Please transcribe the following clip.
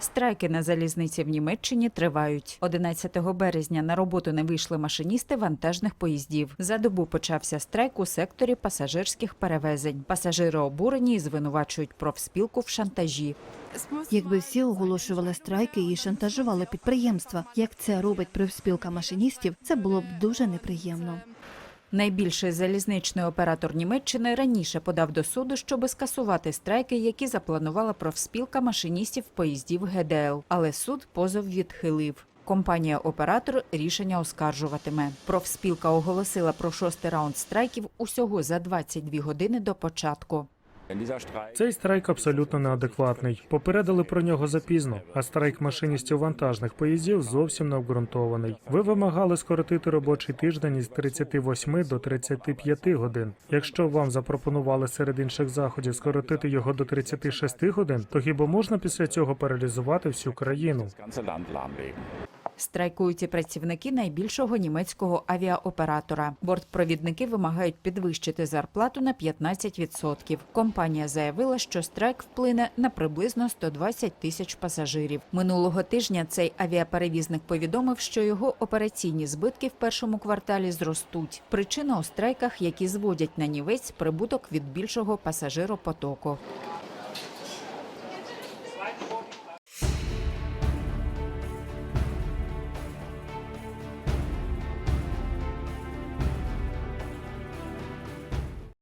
Страйки на залізниці в Німеччині тривають. 11 березня на роботу не вийшли машиністи вантажних поїздів. За добу почався страйк у секторі пасажирських перевезень. Пасажири обурені і звинувачують профспілку в шантажі. Якби всі оголошували страйки і шантажували підприємства, як це робить профспілка машиністів, це було б дуже неприємно. Найбільший залізничний оператор Німеччини раніше подав до суду, щоб скасувати страйки, які запланувала профспілка машиністів поїздів ГДЛ. Але суд позов відхилив. Компанія-оператор рішення оскаржуватиме. Профспілка оголосила про шостий раунд страйків усього за 22 години до початку. Цей страйк абсолютно неадекватний. Попередили про нього запізно, а страйк машиністів вантажних поїздів зовсім не обґрунтований. Ви вимагали скоротити робочий тиждень із 38 до 35 годин. Якщо вам запропонували серед інших заходів скоротити його до 36 годин, то хіба можна після цього паралізувати всю країну? Страйкують і працівники найбільшого німецького авіаоператора. Бортпровідники вимагають підвищити зарплату на 15%. Компанія заявила, що страйк вплине на приблизно 120 тисяч пасажирів. Минулого тижня цей авіаперевізник повідомив, що його операційні збитки в першому кварталі зростуть. Причина у страйках, які зводять на нівець прибуток від більшого пасажиропотоку.